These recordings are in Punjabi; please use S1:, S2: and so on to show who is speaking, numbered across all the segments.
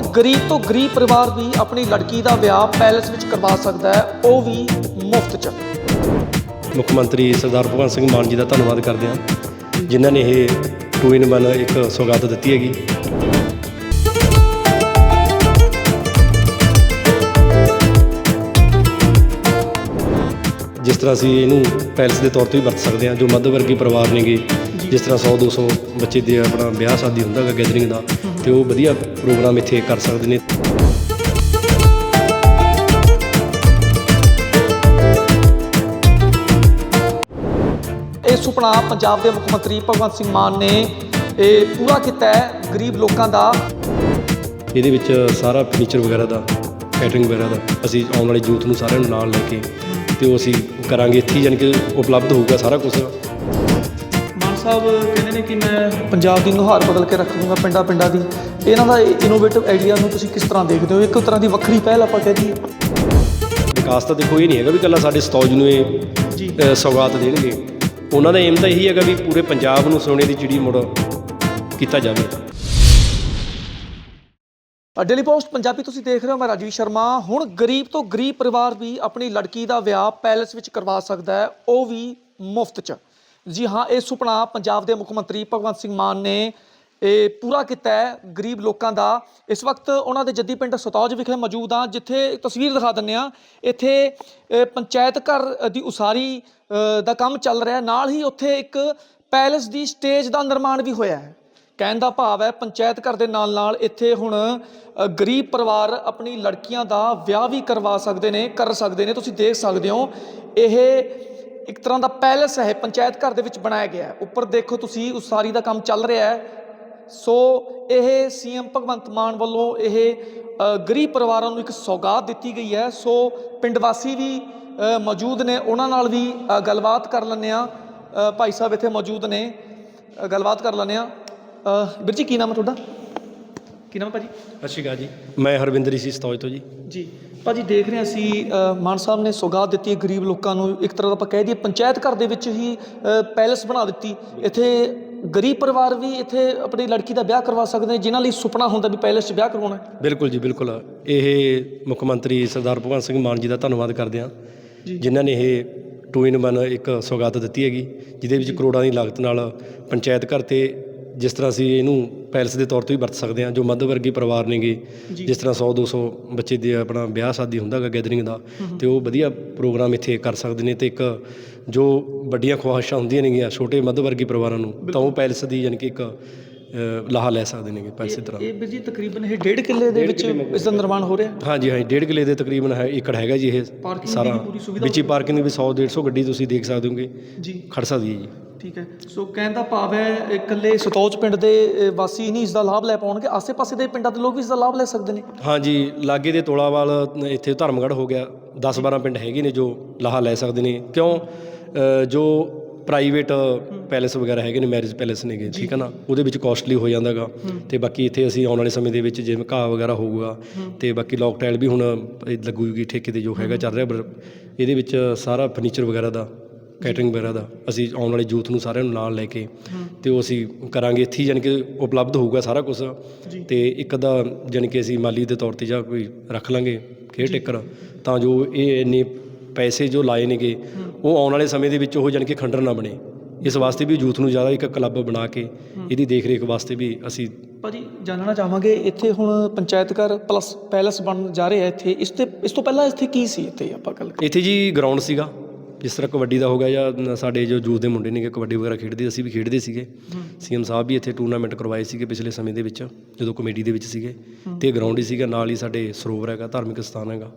S1: ਹੁਣ ਗਰੀਬ ਤੋਂ ਗਰੀਬ ਪਰਿਵਾਰ ਵੀ ਆਪਣੀ ਲੜਕੀ ਦਾ ਵਿਆਹ ਪੈਲਸ ਵਿੱਚ ਕਰਵਾ ਸਕਦਾ ਹੈ, ਉਹ ਵੀ ਮੁਫਤ 'ਚ।
S2: ਮੁੱਖ ਮੰਤਰੀ ਸਰਦਾਰ ਭਗਵੰਤ ਸਿੰਘ ਮਾਨ ਜੀ ਦਾ ਧੰਨਵਾਦ ਕਰਦੇ ਹਾਂ, ਜਿਨ੍ਹਾਂ ਨੇ ਇਹ ਟੂ ਇਨ ਵਨ ਇੱਕ ਸੌਗਾਤ ਦਿੱਤੀ ਹੈਗੀ। ਜਿਸ ਤਰ੍ਹਾਂ ਅਸੀਂ ਇਹਨੂੰ ਪੈਲਸ ਦੇ ਤੌਰ ਤੇ ਵੀ ਵਰਤ ਸਕਦੇ ਹਾਂ ਜੋ ਮੱਧ ਵਰਗੀ ਪਰਿਵਾਰ ਨੇਗੇ ਜਿਸ ਤਰ੍ਹਾਂ 100 200 ਬੱਚੇ ਦੇ ਆਪਣਾ ਵਿਆਹ ਸ਼ਾਦੀ ਹੁੰਦਾ ਹੈਗਾ ਗੈਦਰਿੰਗ ਦਾ ਤੇ ਉਹ ਵਧੀਆ ਪ੍ਰੋਗਰਾਮ ਇੱਥੇ ਕਰ ਸਕਦੇ ਨੇ।
S1: ਇਹ ਸੁਪਨਾ ਪੰਜਾਬ ਦੇ ਮੁੱਖ ਮੰਤਰੀ ਭਗਵੰਤ ਸਿੰਘ ਮਾਨ ਨੇ ਇਹ ਪੂਰਾ ਕੀਤਾ ਹੈ ਗਰੀਬ ਲੋਕਾਂ ਦਾ।
S2: ਇਹਦੇ ਵਿੱਚ ਸਾਰਾ ਫਰਨੀਚਰ ਵਗੈਰਾ ਦਾ ਕੈਟਰਿੰਗ ਵਗੈਰਾ ਦਾ ਅਸੀਂ ਆਉਣ ਵਾਲੇ ਯੂਥ ਨੂੰ ਸਾਰਿਆਂ ਨੂੰ ਨਾਲ ਲੈ ਕੇ ਤੇ ਉਹ ਅਸੀਂ ਕਰਾਂਗੇ ਇੱਥੇ ਜਾਣੀ ਕਿ ਉਪਲਬਧ ਹੋਊਗਾ ਸਾਰਾ ਕੁਝ
S1: ਮਾਨ ਸਾਹਿਬ ਕਹਿੰਦੇ ਨੇ ਕਿ ਮੈਂ ਪੰਜਾਬ ਦੀ ਨੁਹਾਰ ਬਦਲ ਕੇ ਰੱਖ ਦੂੰਗਾ ਪਿੰਡਾਂ ਪਿੰਡਾਂ ਦੀ। ਇਹਨਾਂ ਦਾ ਇਨੋਵੇਟਿਵ ਆਈਡੀਆ ਨੂੰ ਤੁਸੀਂ ਕਿਸ ਤਰ੍ਹਾਂ ਦੇਖਦੇ ਹੋ? ਇੱਕ ਤਰ੍ਹਾਂ ਦੀ ਵੱਖਰੀ ਪਹਿਲ ਆਪਾਂ ਕਹਿ ਦਈਏ।
S2: ਵਿਕਾਸ ਤਾਂ ਦੇਖੋ ਇਹ ਨਹੀਂ ਹੈਗਾ ਵੀ ਇਕੱਲਾ ਸਾਡੇ ਸਤੌਜ ਨੂੰ ਇਹ ਸੌਗਾਤ ਦੇਣਗੇ। ਉਹਨਾਂ ਦਾ ਏਮ ਤਾਂ ਇਹੀ ਹੈਗਾ ਵੀ ਪੂਰੇ ਪੰਜਾਬ ਨੂੰ ਸੋਨੇ ਦੀ ਚਿੜੀ ਮੁੜ ਕੀਤਾ ਜਾਵੇ।
S1: ਡੇਲੀ ਪੋਸਟ ਪੰਜਾਬੀ ਤੁਸੀਂ ਦੇਖ ਰਹੇ ਹੋ, ਮੈਂ ਰਾਜੀਵ ਸ਼ਰਮਾ। ਹੁਣ ਗਰੀਬ ਤੋਂ ਗਰੀਬ ਪਰਿਵਾਰ ਵੀ ਆਪਣੀ ਲੜਕੀ ਦਾ ਵਿਆਹ ਪੈਲਸ ਵਿੱਚ ਕਰਵਾ ਸਕਦਾ ਹੈ, ਉਹ ਵੀ ਮੁਫਤ 'ਚ। ਜੀ ਹਾਂ, ਇਹ ਸੁਪਨਾ ਪੰਜਾਬ ਦੇ ਮੁੱਖ ਮੰਤਰੀ ਭਗਵੰਤ ਸਿੰਘ ਮਾਨ ਨੇ, ਇਹ ਪੂਰਾ ਕੀਤਾ ਹੈ ਗਰੀਬ ਲੋਕਾਂ ਦਾ। ਇਸ ਵਕਤ ਉਹਨਾਂ ਦੇ ਜੱਦੀ ਪਿੰਡ ਸਤੌਜ ਵਿਖੇ ਮੌਜੂਦ ਹਾਂ, ਜਿੱਥੇ ਤਸਵੀਰ ਦਿਖਾ ਦਿੰਨੇ ਆ ਇੱਥੇ ਪੰਚਾਇਤ ਘਰ ਦੀ ਉਸਾਰੀ ਦਾ ਕੰਮ ਚੱਲ ਰਿਹਾ ਨਾਲ ਹੀ ਉੱਥੇ ਇੱਕ ਪੈਲਸ ਦੀ ਸਟੇਜ ਦਾ ਨਿਰਮਾਣ ਵੀ ਹੋਇਆ ਹੈ। ਕਹਿਣ ਦਾ ਭਾਵ ਹੈ ਪੰਚਾਇਤ ਘਰ ਦੇ ਨਾਲ ਨਾਲ ਇੱਥੇ ਹੁਣ ਗਰੀਬ ਪਰਿਵਾਰ ਆਪਣੀ ਲੜਕੀਆਂ ਦਾ ਵਿਆਹ ਵੀ ਕਰਵਾ ਸਕਦੇ ਨੇ, ਕਰ ਸਕਦੇ ਨੇ, ਤੁਸੀਂ ਦੇਖ ਸਕਦੇ ਹੋ। ਇਹ ਇੱਕ ਤਰ੍ਹਾਂ ਦਾ ਪੈਲਸ ਹੈ, ਪੰਚਾਇਤ ਘਰ ਦੇ ਵਿੱਚ ਬਣਾਇਆ ਗਿਆ ਹੈ। ਉੱਪਰ ਦੇਖੋ ਤੁਸੀਂ, ਉਸਾਰੀ ਦਾ ਕੰਮ ਚੱਲ ਰਿਹਾ ਹੈ। ਸੋ ਇਹ ਸੀਐਮ ਭਗਵੰਤ ਮਾਨ ਵੱਲੋਂ ਇਹ ਗਰੀਬ ਪਰਿਵਾਰਾਂ ਨੂੰ ਇੱਕ ਸੌਗਾਤ ਦਿੱਤੀ ਗਈ ਹੈ। ਸੋ ਪਿੰਡ ਵਾਸੀ ਵੀ ਮੌਜੂਦ ਨੇ, ਉਹਨਾਂ ਨਾਲ ਵੀ ਗੱਲਬਾਤ ਕਰ ਲੈਂਦੇ ਆ ਭਾਈ ਸਾਹਿਬ ਇੱਥੇ ਮੌਜੂਦ ਨੇ ਗੱਲਬਾਤ ਕਰ ਲੈਂਦੇ ਆ ਵੀਰ ਜੀ ਕੀ ਨਾਮ ਹੈ ਤੁਹਾਡਾ? ਕੀ ਨਾਮ ਹੈ ਭਾਜੀ?
S2: ਸਤਿ ਸ਼੍ਰੀ ਅਕਾਲ ਜੀ। ਮੈਂ ਹਰਵਿੰਦਰ ਸੀ ਸਤੌਜ ਤੋਂ ਜੀ।
S1: ਜੀ। ਭਾਜੀ ਦੇਖ ਰਹੇ ਹਾਂ ਅਸੀਂ ਅ, ਮਾਨ ਸਾਹਿਬ ਨੇ ਸੌਗਾਤ ਦਿੱਤੀ ਹੈ ਗਰੀਬ ਲੋਕਾਂ ਨੂੰ ਇੱਕ ਤਰ੍ਹਾਂ ਦਾ ਆਪਾਂ ਕਹਿ ਦਈਏ ਪੰਚਾਇਤ ਘਰ ਦੇ ਵਿੱਚ ਹੀ ਅ, ਪੈਲਸ ਬਣਾ ਦਿੱਤੀ। ਇੱਥੇ ਗਰੀਬ ਪਰਿਵਾਰ ਵੀ ਇੱਥੇ ਆਪਣੀ ਲੜਕੀ ਦਾ ਵਿਆਹ ਕਰਵਾ ਸਕਦੇ ਨੇ ਜਿਨ੍ਹਾਂ ਲਈ ਸੁਪਨਾ ਹੁੰਦਾ ਵੀ ਪੈਲਸ 'ਚ ਵਿਆਹ ਕਰਵਾਉਣਾ। ਹੈ
S2: ਬਿਲਕੁਲ ਜੀ ਬਿਲਕੁਲ। ਇਹ ਮੁੱਖ ਮੰਤਰੀ ਸਰਦਾਰ ਭਗਵੰਤ ਸਿੰਘ ਮਾਨ ਜੀ ਦਾ ਧੰਨਵਾਦ ਕਰਦੇ ਹਾਂ ਜਿਨ੍ਹਾਂ ਨੇ ਇਹ ਟੂ ਇਨ ਵਨ ਇੱਕ ਸੌਗਾਤ ਦਿੱਤੀ ਹੈਗੀ ਜਿਹਦੇ ਵਿੱਚ ਕਰੋੜਾਂ ਦੀ ਲਾਗਤ ਨਾਲ ਪੰਚਾਇਤ ਘਰ ਤੇ ਜਿਸ ਤਰ੍ਹਾਂ ਅਸੀਂ ਇਹਨੂੰ ਪੈਲਸ ਦੇ ਤੌਰ ਤੇ ਵੀ ਵਰਤ ਸਕਦੇ ਹਾਂ ਜੋ ਮੱਧ ਵਰਗੀ ਪਰਿਵਾਰ ਨੇਗੇ ਜਿਸ ਤਰ੍ਹਾਂ 100 200 ਬੱਚੇ ਦੇ ਆਪਣਾ ਵਿਆਹ ਸ਼ਾਦੀ ਹੁੰਦਾ ਹੈਗਾ ਗੈਦਰਿੰਗ ਦਾ ਤੇ ਉਹ ਵਧੀਆ ਪ੍ਰੋਗਰਾਮ ਇੱਥੇ ਕਰ ਸਕਦੇ ਨੇ ਤੇ ਇੱਕ ਜੋ ਵੱਡੀਆਂ ਖੁਆਇਸ਼ਾਂ ਹੁੰਦੀਆਂ ਨੇਗੀਆਂ ਛੋਟੇ ਮੱਧ ਵਰਗੀ ਪਰਿਵਾਰਾਂ ਨੂੰ ਤਾਂ ਉਹ ਪੈਲਸ ਦੀ ਯਾਨੀ ਕਿ ਇੱਕ ਲਾਹਾ ਲੈ ਸਕਦੇ ਨੇਗੇ ਪੈਸੇ ਤਰ੍ਹਾਂ।
S1: ਇਹ ਵੀਰ ਜੀ ਤਕਰੀਬਨ ਇਹ ਡੇਢ ਕਿੱਲੇ ਦੇ ਵਿੱਚ ਇਸ ਦਾ ਨਿਰਮਾਣ ਹੋ ਰਿਹਾ?
S2: ਹਾਂਜੀ ਹਾਂਜੀ ਡੇਢ ਕਿਲੇ ਦੇ ਤਕਰੀਬਨ ਹੈ ਏਕੜ ਹੈਗਾ ਜੀ ਇਹ ਸਾਰਾ। ਵਿੱਚ ਹੀ ਪਾਰਕਿੰਗ ਵੀ 100 150 ਗੱਡੀ ਤੁਸੀਂ ਦੇਖ ਸਕਦੇ ਹੋਗੇ।
S1: ਜੀ।
S2: ਖੜ ਸਕਦੀ ਹੈ ਜੀ।
S1: ਠੀਕ ਹੈ। ਸੋ ਕਹਿਣ ਦਾ ਭਾਵ ਹੈ ਇਕੱਲੇ ਸਤੌਜ ਪਿੰਡ ਦੇ ਵਾਸੀ ਹੀ ਨਹੀਂ ਇਸ ਦਾ ਲਾਭ ਲੈ ਪਾਉਣਗੇ। ਆਸੇ-ਪਾਸੇ ਦੇ ਪਿੰਡਾਂ ਦੇ ਲੋਕ ਵੀ ਇਸ ਦਾ ਲਾਭ ਲੈ ਸਕਦੇ ਨੇ।
S2: ਹਾਂਜੀ ਲਾਗੇ ਦੇ ਤੋਲਾਵਾਲ ਇੱਥੇ ਧਰਮਗੜ੍ਹ ਹੋ ਗਿਆ। 10 12 ਪਿੰਡ ਹੈਗੇ ਨੇ ਜੋ ਲਾਹਾ ਲੈ ਸਕਦੇ ਨੇ। ਕਿਉਂ? ਜੋ ਪ੍ਰਾਈਵੇਟ ਪੈਲੇਸ ਵਗੈਰਾ ਹੈਗੇ ਨੇ ਮੈਰਿਜ ਪੈਲੇਸ ਨੇਗੇ ਠੀਕ ਹੈ ਨਾ? ਉਹਦੇ ਵਿੱਚ ਕਾਸਟਲੀ ਹੋ ਜਾਂਦਾਗਾ। ਤੇ ਬਾਕੀ ਇੱਥੇ ਅਸੀਂ ਆਉਣ ਵਾਲੇ ਸਮੇਂ ਦੇ ਵਿੱਚ ਜਿਵੇਂ ਘਾਹ ਵਗੈਰਾ ਹੋਊਗਾ ਤੇ ਬਾਕੀ ਲੋਕ ਟਾਈਲ ਵੀ ਹੁਣ ਲੱਗੂਗੀ ਠੇਕੇ ਤੇ ਜੋ ਹੈਗਾ ਚੱਲ ਰਿਹਾ ਇਹਦੇ ਵਿੱਚ ਸਾਰਾ ਫਰਨੀਚਰ ਵਗੈਰਾ ਦਾ ਕੈਟਰਿੰਗ ਵਗੈਰਾ ਦਾ ਅਸੀਂ ਆਉਣ ਵਾਲੇ ਯੂਥ ਨੂੰ ਸਾਰਿਆਂ ਨੂੰ ਨਾਲ ਲੈ ਕੇ ਤੇ ਉਹ ਅਸੀਂ ਕਰਾਂਗੇ। ਇੱਥੇ ਜਾਣੀ ਕਿ ਉਪਲਬਧ ਹੋਊਗਾ ਸਾਰਾ ਕੁਝ ਤੇ ਇੱਕ ਦਾ ਜਾਣੀ ਕਿ ਅਸੀਂ ਮਾਲੀ ਦੇ ਤੌਰ ਤੇ ਜਾਂ ਕੋਈ ਰੱਖ ਲਾਂਗੇ ਕੇਅਰ ਟੇਕਰ ਤਾਂ ਜੋ ਇਹ ਇੰਨੇ ਪੈਸੇ ਜੋ ਲਾਏ ਨੇਗੇ ਉਹ ਆਉਣ ਵਾਲੇ ਸਮੇਂ ਦੇ ਵਿੱਚ ਉਹ ਜਾਣੀ ਕਿ ਖੰਡਰ ਨਾ ਬਣੇ। ਇਸ ਵਾਸਤੇ ਵੀ ਯੂਥ ਨੂੰ ਜ਼ਿਆਦਾ ਇੱਕ ਕਲੱਬ ਬਣਾ ਕੇ ਇਹਦੀ ਦੇਖ ਰੇਖ ਵਾਸਤੇ ਵੀ ਅਸੀਂ
S1: ਭਾਜੀ ਜਾਣਨਾ ਚਾਹਾਂਗੇ ਇੱਥੇ ਹੁਣ ਪੰਚਾਇਤ ਘਰ ਪਲੱਸ ਪੈਲਸ ਬਣ ਜਾ ਰਿਹਾ ਇੱਥੇ। ਇਸ ਤੇ ਇਸ ਤੋਂ ਪਹਿਲਾਂ ਇੱਥੇ ਕੀ ਸੀ ਇੱਥੇ ਆਪਾਂ ਗੱਲ
S2: ਇੱਥੇ ਜੀ ਗਰਾਊਂਡ ਸੀਗਾ। ਜਿਸ ਤਰ੍ਹਾਂ ਕਬੱਡੀ ਦਾ ਹੋ ਗਿਆ ਜਾਂ ਸਾਡੇ ਜੋ ਯੂਥ ਦੇ ਮੁੰਡੇ ਨੇਗੇ ਕਬੱਡੀ ਵਗੈਰਾ ਖੇਡਦੇ ਅਸੀਂ ਵੀ ਖੇਡਦੇ ਸੀਗੇ। ਸੀਐਮ ਸਾਹਿਬ ਵੀ ਇੱਥੇ ਟੂਰਨਾਮੈਂਟ ਕਰਵਾਏ ਸੀਗੇ ਪਿਛਲੇ ਸਮੇਂ ਦੇ ਵਿੱਚ ਜਦੋਂ ਕਮੇਟੀ ਦੇ ਵਿੱਚ ਸੀਗੇ। ਤੇ ਗਰਾਊਂਡ ਹੀ ਸੀਗਾ ਨਾਲ ਹੀ ਸਾਡੇ ਸਰੋਵਰ ਹੈਗਾ ਧਾਰਮਿਕ ਸਥਾਨ ਹੈਗਾ।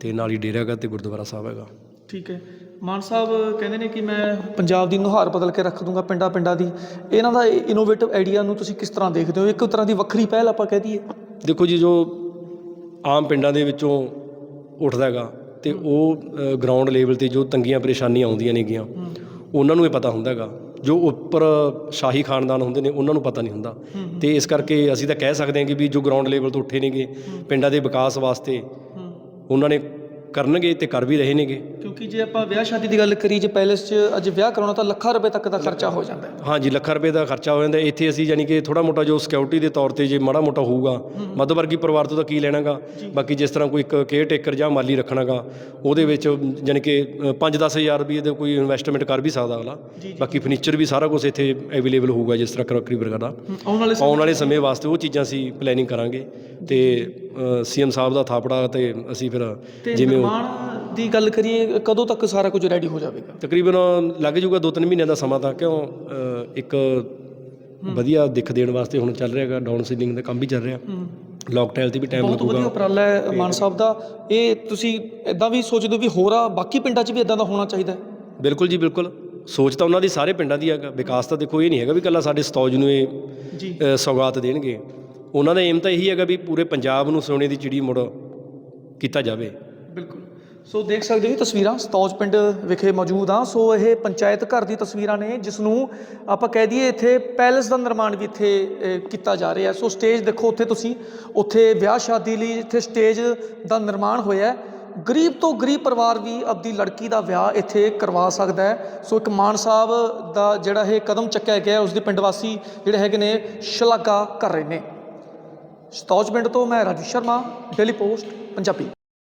S2: ਤੇ ਨਾਲ ਹੀ ਡੇਰਾ ਹੈਗਾ ਤੇ ਗੁਰਦੁਆਰਾ ਸਾਹਿਬ ਹੈਗਾ।
S1: ਠੀਕ ਹੈ। ਮਾਨ ਸਾਹਿਬ ਕਹਿੰਦੇ ਨੇ ਕਿ ਮੈਂ ਪੰਜਾਬ ਦੀ ਨੁਹਾਰ ਬਦਲ ਕੇ ਰੱਖ ਦੂੰਗਾ ਪਿੰਡਾਂ ਪਿੰਡਾਂ ਦੀ। ਇਹਨਾਂ ਦਾ ਇਨੋਵੇਟਿਵ ਆਈਡੀਆ ਨੂੰ ਤੁਸੀਂ ਕਿਸ ਤਰ੍ਹਾਂ ਦੇਖਦੇ ਹੋ? ਇੱਕ ਤਰ੍ਹਾਂ ਦੀ ਵੱਖਰੀ ਪਹਿਲ ਆਪਾਂ ਕਹਿ ਦਈਏ।
S2: ਦੇਖੋ ਜੀ ਜੋ ਆਮ ਪਿੰਡਾਂ ਦੇ ਵਿੱਚੋਂ ਉੱਠਦਾ ਹੈਗਾ ਤੇ ਉਹ ਗਰਾਊਂਡ ਲੈਵਲ ਤੇ ਜੋ ਤੰਗੀਆਂ ਪਰੇਸ਼ਾਨੀਆਂ ਆਉਂਦੀਆਂ ਨੇਗੀਆਂ, ਉਹਨਾਂ ਨੂੰ ਇਹ ਪਤਾ ਹੁੰਦਾ ਹੈਗਾ। ਜੋ ਉੱਪਰ ਸ਼ਾਹੀ ਖਾਨਦਾਨ ਹੁੰਦੇ ਨੇ, ਉਹਨਾਂ ਨੂੰ ਪਤਾ ਨਹੀਂ ਹੁੰਦਾ। ਤੇ ਇਸ ਕਰਕੇ ਅਸੀਂ ਤਾਂ ਕਹਿ ਸਕਦੇ ਹਾਂ ਕਿ ਵੀ ਜੋ ਗਰਾਊਂਡ ਲੈਵਲ ਤੋਂ ਉੱਠੇ ਨੇਗੇ, ਪਿੰਡਾਂ ਦੇ ਵਿਕਾਸ ਵਾਸਤੇ, ਉਹਨਾਂ ਨੇ ਕਰਨਗੇ ਤੇ ਕਰ ਵੀ ਰਹੇ ਨੇਗੇ।
S1: ਕਿਉਂਕਿ ਜੇ ਆਪਾਂ ਵਿਆਹ ਸ਼ਾਦੀ ਦੀ ਗੱਲ ਕਰੀ ਜੇ ਪੈਲੇਸ 'ਚ ਅੱਜ ਵਿਆਹ ਕਰਾਉਣਾ ਤਾਂ ਲੱਖਾਂ ਰੁਪਏ ਤੱਕ ਦਾ ਖਰਚਾ ਹੋ ਜਾਂਦਾ ਹੈ।
S2: ਹਾਂਜੀ ਲੱਖਾਂ ਰੁਪਏ ਦਾ ਖਰਚਾ ਹੋ ਜਾਂਦਾ। ਇੱਥੇ ਅਸੀਂ ਯਾਨੀ ਕਿ ਥੋੜਾ ਮੋਟਾ ਜੋ ਸਿਕਿਉਰਿਟੀ ਦੇ ਤੌਰ ਤੇ ਜੇ ਮਾੜਾ ਮੋਟਾ ਹੋਊਗਾ ਮੱਧ ਵਰਗੀ ਪਰਿਵਾਰ ਤੋਂ ਤਾਂ ਕੀ ਲੈਣਾਗਾ? ਬਾਕੀ ਜਿਸ ਤਰ੍ਹਾਂ ਕੋਈ ਇੱਕ ਕੇਅਰ ਟੇਕਰ ਜਾਂ ਮਾਲੀ ਰੱਖਣਾਗਾ ਉਹਦੇ ਵਿੱਚ ਯਾਨੀ ਕਿ 5-10 ਹਜ਼ਾਰ ਰੁਪਏ ਦੇ ਕੋਈ ਇਨਵੈਸਟਮੈਂਟ ਕਰ ਵੀ ਸਕਦਾ ਅਗਲਾ। ਬਾਕੀ ਫਰਨੀਚਰ ਵੀ ਸਾਰਾ ਕੁਝ ਇੱਥੇ ਅਵੇਲੇਬਲ ਹੋਊਗਾ ਜਿਸ ਤਰ੍ਹਾਂ ਕਰੋਕਰੀ ਵਰਗਾ ਦਾ
S1: ਆਉਣ ਵਾਲੇ
S2: ਸਮੇਂ ਵਾਸਤੇ ਉਹ ਚੀਜ਼ਾਂ ਅਸੀਂ ਪਲੈਨਿੰਗ ਕਰਾਂਗੇ। ਤੇ ਸੀਐਮ ਸਾਹਿਬ ਦਾ ਥਾਪੜਾ ਤੇ ਅਸੀਂ ਫਿਰ ਜਿਵੇਂ ਉਹ-
S1: ਨਿਰਮਾਣ ਦੀ ਗੱਲ ਕਰੀਏ ਕਦੋਂ ਤੱਕ ਸਾਰਾ ਕੁਝ ਰੈਡੀ ਹੋ ਜਾਵੇਗਾ?
S2: ਤਕਰੀਬਨ ਲੱਗ ਜਾਊਗਾ 2-3 ਮਹੀਨਿਆਂ ਦਾ ਸਮਾਂ ਤਾਂ ਕਿਉਂ? ਅ, ਇੱਕ ਵਧੀਆ ਦਿੱਖ ਦੇਣ ਵਾਸਤੇ ਹੁਣ ਚੱਲ ਰਿਹਾਗਾ ਡਾਊਨ ਸੀਲਿੰਗ ਦਾ ਕੰਮ ਵੀ ਚੱਲ ਰਿਹਾ। ਲੌਕ ਟਾਈਲ ਤੇ ਵੀ ਟਾਈਮ
S1: ਬਹੁਤ ਵਧੀਆ
S2: ਲੱਗੂਗਾ।
S1: ਉਪਰਾਲਾ ਹੈ ਮਾਨ ਸਾਹਿਬ ਦਾ। ਇਹ ਤੁਸੀਂ ਇਦਾਂ ਵੀ ਸੋਚਦੇ ਹੋ ਵੀ ਹੋਰ ਬਾਕੀ ਪਿੰਡਾਂ 'ਚ ਵੀ ਇਦਾਂ ਦਾ ਹੋਣਾ ਚਾਹੀਦਾ ਹੈ?
S2: ਬਿਲਕੁਲ ਜੀ ਬਿਲਕੁਲ। ਸੋਚ ਤਾਂ ਉਹਨਾਂ ਦੀ ਸਾਰੇ ਪਿੰਡਾਂ ਦੀ ਹੈਗਾ ਵਿਕਾਸ ਤਾਂ ਦੇਖੋ ਇਹ ਨਹੀਂ ਹੈਗਾ ਵੀ ਇਕੱਲਾ ਸਾਡੇ ਸਤੌਜ ਨੂੰ ਇਹ
S1: ਜੀ।
S2: ਅ, ਸੌਗਾਤ ਦੇਣਗੇ। ਉਹਨਾਂ ਦਾ ਏਮ ਤਾਂ ਇਹੀ ਹੈਗਾ ਵੀ ਪੂਰੇ ਪੰਜਾਬ ਨੂੰ ਸੋਨੇ ਦੀ ਚਿੜੀ ਮੁੜ ਕੀਤਾ ਜਾਵੇ।
S1: ਸੋ ਦੇਖ ਸਕਦੇ ਹੋ ਤਸਵੀਰਾਂ ਸਤੌਜ ਪਿੰਡ ਵਿਖੇ ਮੌਜੂਦ ਆ। ਸੋ ਇਹ ਪੰਚਾਇਤ ਘਰ ਦੀ ਤਸਵੀਰਾਂ ਨੇ ਜਿਸ ਨੂੰ ਆਪਾਂ ਕਹਿ ਦਈਏ ਇੱਥੇ ਪੈਲੇਸ ਦਾ ਨਿਰਮਾਣ ਵੀ ਇੱਥੇ ਕੀਤਾ ਜਾ ਰਿਹਾ ਸੋ ਸਟੇਜ ਦੇਖੋ ਉੱਥੇ ਤੁਸੀਂ, ਉੱਥੇ ਵਿਆਹ ਸ਼ਾਦੀ ਲਈ ਇੱਥੇ ਸਟੇਜ ਦਾ ਨਿਰਮਾਣ ਹੋਇਆ ਗਰੀਬ ਤੋਂ ਗਰੀਬ ਪਰਿਵਾਰ ਵੀ ਆਪਦੀ ਲੜਕੀ ਦਾ ਵਿਆਹ ਇੱਥੇ ਕਰਵਾ ਸਕਦਾ ਹੈ। ਸੋ ਇੱਕ ਮਾਨ ਸਾਹਿਬ ਦਾ ਜਿਹੜਾ ਇਹ ਕਦਮ ਚੱਕਿਆ ਗਿਆ ਉਸ ਦੇ ਪਿੰਡ ਵਾਸੀ ਜਿਹੜੇ ਹੈਗੇ ਨੇ, ਸ਼ਲਾਘਾ ਕਰ ਰਹੇ ਨੇ। ਸਤੌਜ ਪਿੰਡ ਤੋਂ ਮੈਂ ਰਾਜੂ ਸ਼ਰਮਾ, ਡੇਲੀ ਪੋਸਟ, ਪੰਜਾਬੀ।